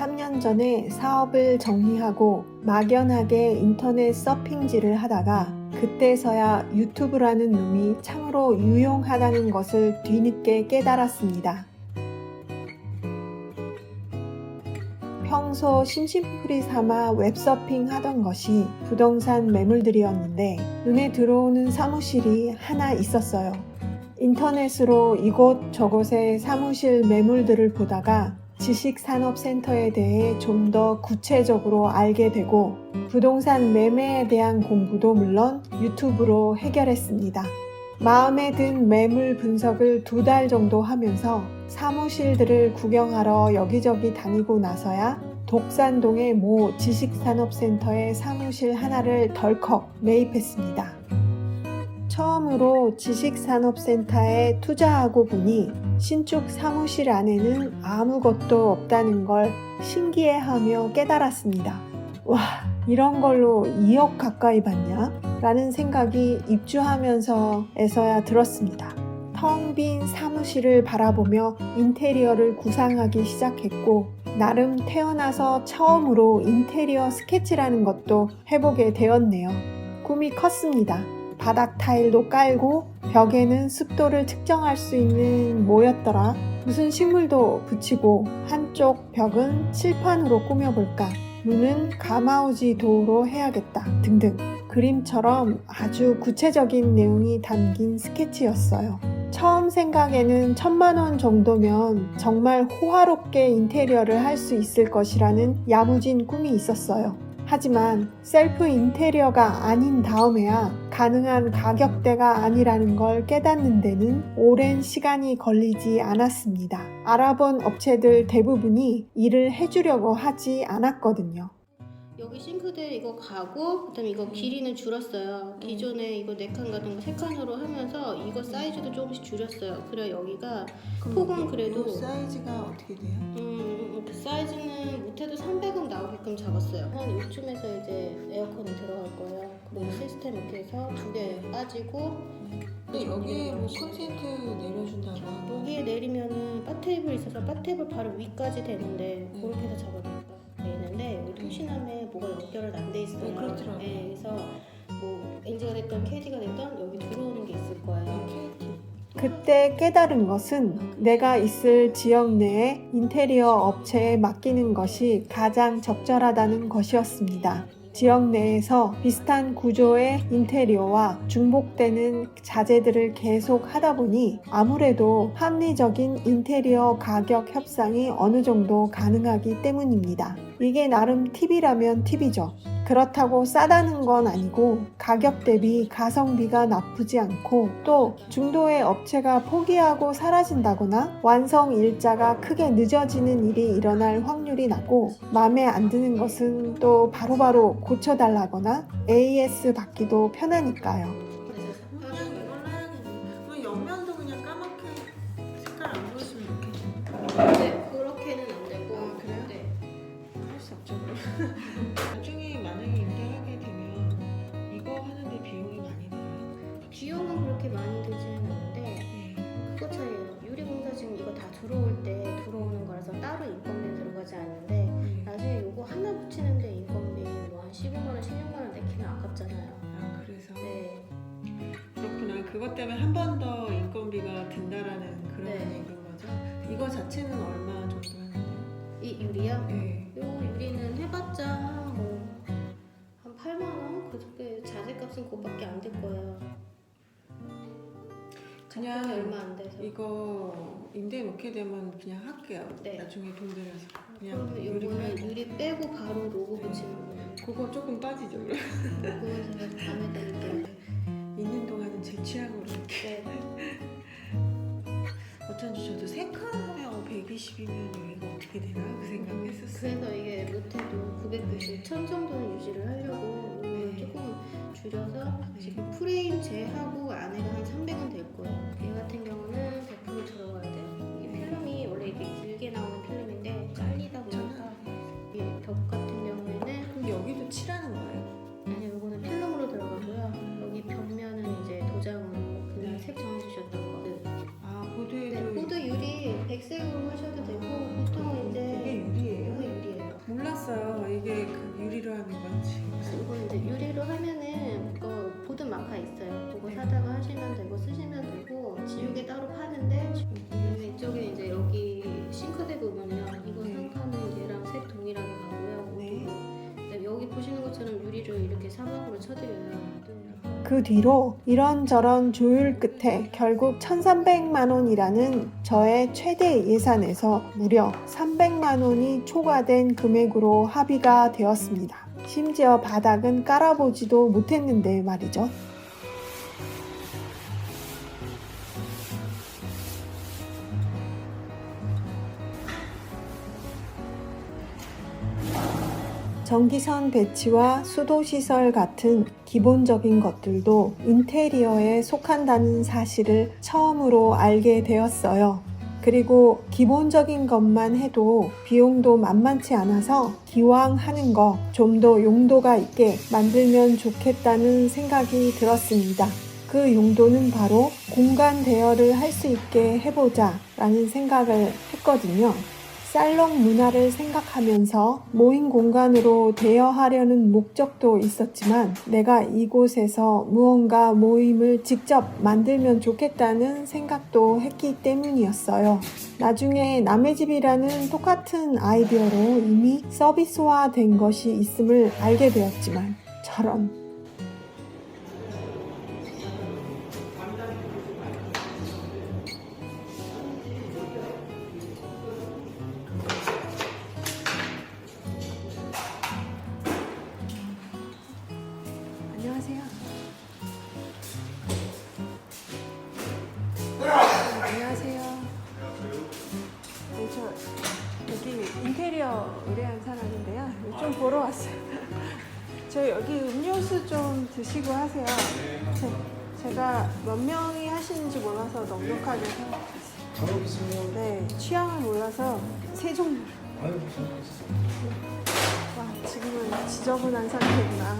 3년 전에 사업을 정리하고 막연하게 인터넷 서핑질을 하다가 그때서야 유튜브라는 놈이 참으로 유용하다는 것을 뒤늦게 깨달았습니다. 평소 심심풀이 삼아 웹서핑 하던 것이 부동산 매물들이었는데 눈에 들어오는 사무실이 하나 있었어요. 인터넷으로 이곳 저곳의 사무실 매물들을 보다가 지식산업센터에 대해 좀 더 구체적으로 알게 되고 부동산 매매에 대한 공부도 물론 유튜브로 해결했습니다. 마음에 든 매물 분석을 두 달 정도 하면서 사무실들을 구경하러 여기저기 다니고 나서야 독산동의 모 지식산업센터의 사무실 하나를 덜컥 매입했습니다. 처음으로 지식산업센터에 투자하고 보니 신축 사무실 안에는 아무것도 없다는 걸 신기해하며 깨달았습니다. 와, 이런 걸로 2억 가까이 받냐? 라는 생각이 입주하면서에서야 들었습니다. 텅 빈 사무실을 바라보며 인테리어를 구상하기 시작했고, 나름 태어나서 처음으로 인테리어 스케치라는 것도 해보게 되었네요. 꿈이 컸습니다. 바닥 타일도 깔고 벽에는 습도를 측정할 수 있는 뭐였더라? 무슨 식물도 붙이고 한쪽 벽은 칠판으로 꾸며볼까? 문은 가마우지 도우로 해야겠다. 등등. 그림처럼 아주 구체적인 내용이 담긴 스케치였어요. 처음 생각에는 천만 원 정도면 정말 호화롭게 인테리어를 할 수 있을 것이라는 야무진 꿈이 있었어요. 하지만 셀프 인테리어가 아닌 다음에야 가능한 가격대가 아니라는 걸 깨닫는 데는 오랜 시간이 걸리지 않았습니다. 알아본 업체들 대부분이 일을 해주려고 하지 않았거든요. 여기 싱크대 이거 가고 그다음에 이거 길이는 줄었어요. 기존에 이거 네 칸 같은 거세 칸으로 하면서 이거 사이즈도 조금씩 줄였어요. 그래 여기가 폭은 그래도 사이즈가 어떻게 돼요? 음, 그 사이즈는 못해도 300은 나오게끔 잡았어요. 한 이쯤에서 이제 에어컨이 들어갈 거예요. 그리고 시스템 이렇게 해서 두 개 빠지고 근데 여기에 뭐 콘센트 내려준다고 여기에 내리면은 바테이블 있어서 바테이블 바로 위까지 되는데 그렇게 해서 잡아볼까 되는데 여기 통신함에 뭐가 연결은 안 돼 있어요. 네, 그렇더라고요. 네, 그래서 뭐 LG가 됐던 KD가 됐던 여기 들어오는 게 있을 거예요. 그때 깨달은 것은 내가 있을 지역 내에 인테리어 업체에 맡기는 것이 가장 적절하다는 것이었습니다. 지역 내에서 비슷한 구조의 인테리어와 중복되는 자재들을 계속 하다 보니 아무래도 합리적인 인테리어 가격 협상이 어느 정도 가능하기 때문입니다. 이게 나름 팁이라면 팁이죠. 그렇다고 싸다는 건 아니고 가격 대비 가성비가 나쁘지 않고 또 중도의 업체가 포기하고 사라진다거나 완성 일자가 크게 늦어지는 일이 일어날 확률이 낮고 마음에 안 드는 것은 또 바로 바로 고쳐달라거나 AS 받기도 편하니까요. 그것 때문에 한 번 더 인건비가 든다라는 그런 네. 얘기인 거죠 이거 자체는 얼마 정도 하는데요? 이 유리요? 네. 요 유리는 해봤자 뭐한 8만 원? 그 정도 자재값은 그거밖에 안 될 거예요. 그냥 가격이 얼마 안 돼서. 이거 임대 놓게 되면 그냥 할게요. 네. 나중에 돈 들여서 그냥 그러면 유리 요거는 빼고. 유리 빼고 바로 로고 붙이는 거예요. 그거 조금 빠지죠. 그럼. 그거 제가 다음에 드릴게요. 제 취향으로 이렇게. 네. 어쩐지 저도 세 칸이면 120이면 여기가 어떻게 되나 그 생각했었어요. 그래서 이게 못해도 990, 1000 정도는 유지를 하려고 네. 조금 줄여서 네. 지금 프레임 제하고 안에가 한 300은 될 거예요. 얘 같은 경우는 100% 들어가야 돼요. 이 필름이 원래 이렇게 길게 나오는 필름인데 잘리다 보니까 이벽 같은 경우에는 그럼 여기도 칠하는 거예요? 아니요 색으로 하셔도 되고 보통 이제 이게 유리예요? 이거 유리예요. 몰랐어요. 이게 그 유리로 하는 건지. 이건 이제 유리로 하면은 그 보드 마카 있어요. 그거 네. 사다가 하시면 되고 쓰시면 되고 지우개 따로 파는데 지- 뒤로 이런저런 조율 끝에 결국 1300만 원이라는 저의 최대 예산에서 무려 300만 원이 초과된 금액으로 합의가 되었습니다. 심지어 바닥은 깔아보지도 못했는데 말이죠. 전기선 배치와 수도시설 같은 기본적인 것들도 인테리어에 속한다는 사실을 처음으로 알게 되었어요. 그리고 기본적인 것만 해도 비용도 만만치 않아서 기왕 하는 거 좀 더 용도가 있게 만들면 좋겠다는 생각이 들었습니다. 그 용도는 바로 공간 대여를 할 수 있게 해보자 라는 생각을 했거든요. 살롱 문화를 생각하면서 모임 공간으로 대여하려는 목적도 있었지만 내가 이곳에서 무언가 모임을 직접 만들면 좋겠다는 생각도 했기 때문이었어요. 나중에 남의 집이라는 똑같은 아이디어로 이미 서비스화 된 것이 있음을 알게 되었지만 저런 인테리어 의뢰한 사람인데요. 좀 보러 왔어요. 저 여기 음료수 좀 드시고 하세요. 제, 제가 몇 명이 하시는지 몰라서 넉넉하게 생각했어요. 가고 있으면 네, 취향을 몰라서 세 종류. 아유 무슨 와, 지금은 지저분한 상태구나.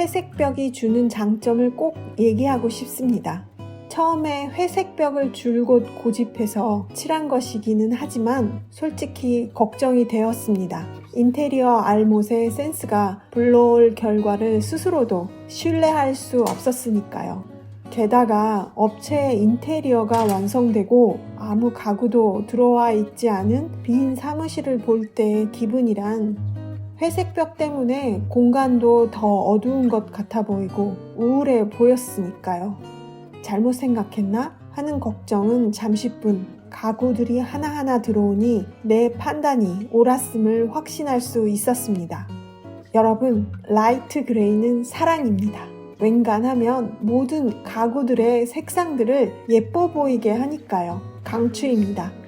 회색 벽이 주는 장점을 꼭 얘기하고 싶습니다. 처음에 회색 벽을 줄곧 고집해서 칠한 것이기는 하지만 솔직히 걱정이 되었습니다. 인테리어 알못의 센스가 불러올 결과를 스스로도 신뢰할 수 없었으니까요. 게다가 업체의 인테리어가 완성되고 아무 가구도 들어와 있지 않은 빈 사무실을 볼 때의 기분이란 회색벽 때문에 공간도 더 어두운 것 같아 보이고 우울해 보였으니까요. 잘못 생각했나? 하는 걱정은 잠시뿐 가구들이 하나하나 들어오니 내 판단이 옳았음을 확신할 수 있었습니다. 여러분, 라이트 그레이는 사랑입니다. 웬간하면 모든 가구들의 색상들을 예뻐 보이게 하니까요. 강추입니다.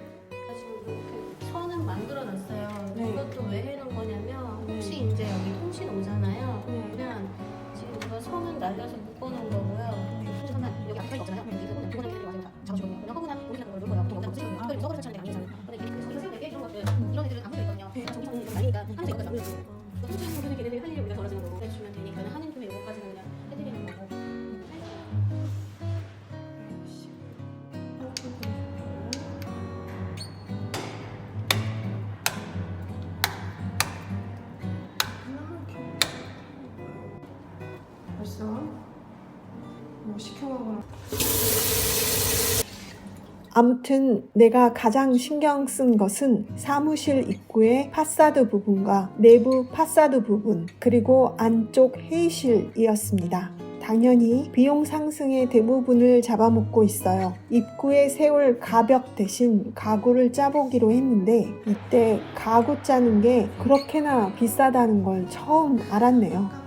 아무튼 내가 가장 신경 쓴 것은 사무실 입구의 파사드 부분과 내부 파사드 부분, 그리고 안쪽 회의실이었습니다. 당연히 비용 상승의 대부분을 잡아먹고 있어요. 입구에 세울 가벽 대신 가구를 짜보기로 했는데 이때 가구 짜는 게 그렇게나 비싸다는 걸 처음 알았네요.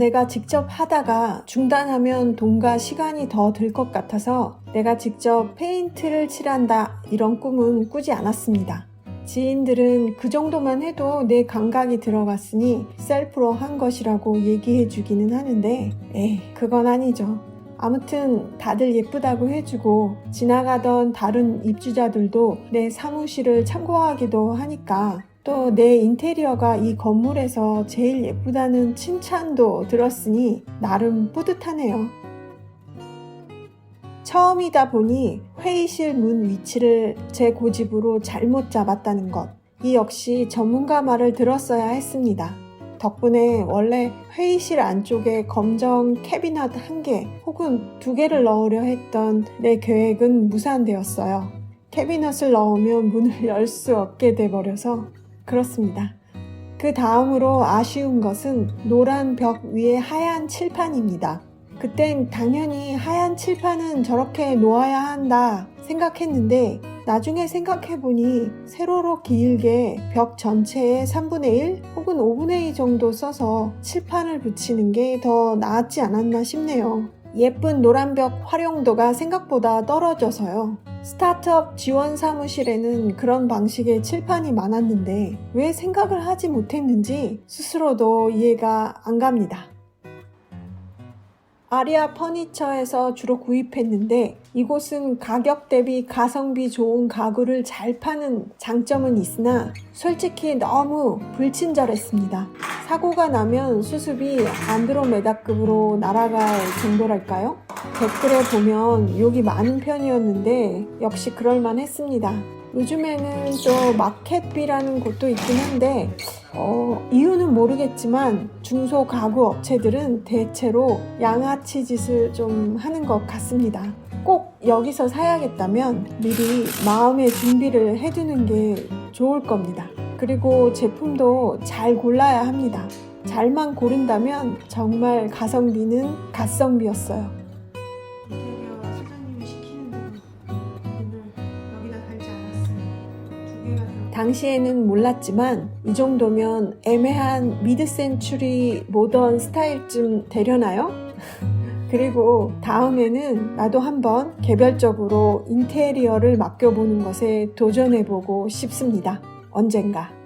내가 직접 하다가 중단하면 돈과 시간이 더 들 것 같아서 내가 직접 페인트를 칠한다 이런 꿈은 꾸지 않았습니다. 지인들은 그 정도만 해도 내 감각이 들어갔으니 셀프로 한 것이라고 얘기해 주기는 하는데 에이 그건 아니죠. 아무튼 다들 예쁘다고 해주고 지나가던 다른 입주자들도 내 사무실을 참고하기도 하니까 또 내 인테리어가 이 건물에서 제일 예쁘다는 칭찬도 들었으니 나름 뿌듯하네요. 처음이다 보니 회의실 문 위치를 제 고집으로 잘못 잡았다는 것. 이 역시 전문가 말을 들었어야 했습니다. 덕분에 원래 회의실 안쪽에 검정 캐비닛 한 개 혹은 두 개를 넣으려 했던 내 계획은 무산되었어요. 캐비닛을 넣으면 문을 열 수 없게 돼버려서 그렇습니다. 그 다음으로 아쉬운 것은 노란 벽 위에 하얀 칠판입니다. 그땐 당연히 하얀 칠판은 저렇게 놓아야 한다 생각했는데 나중에 생각해보니 세로로 길게 벽 전체의 3분의 1 혹은 5분의 2 정도 써서 칠판을 붙이는 게 더 나았지 않았나 싶네요. 예쁜 노란 벽 활용도가 생각보다 떨어져서요. 스타트업 지원 사무실에는 그런 방식의 칠판이 많았는데 왜 생각을 하지 못했는지 스스로도 이해가 안 갑니다. 아리아 퍼니처에서 주로 구입했는데 이곳은 가격 대비 가성비 좋은 가구를 잘 파는 장점은 있으나 솔직히 너무 불친절했습니다. 사고가 나면 수습이 안드로메다급으로 날아갈 정도랄까요? 댓글에 보면 욕이 많은 편이었는데 역시 그럴만 했습니다. 요즘에는 또 마켓비라는 곳도 있긴 한데 어, 이유는 모르겠지만 중소 가구 업체들은 대체로 양아치 짓을 좀 하는 것 같습니다. 꼭 여기서 사야겠다면 미리 마음의 준비를 해두는 게 좋을 겁니다. 그리고 제품도 잘 골라야 합니다. 잘만 고른다면 정말 가성비는 갓성비였어요. 당시에는 몰랐지만 이 정도면 애매한 미드 센추리 모던 스타일쯤 되려나요? 그리고 다음에는 나도 한번 개별적으로 인테리어를 맡겨보는 것에 도전해보고 싶습니다. 언젠가.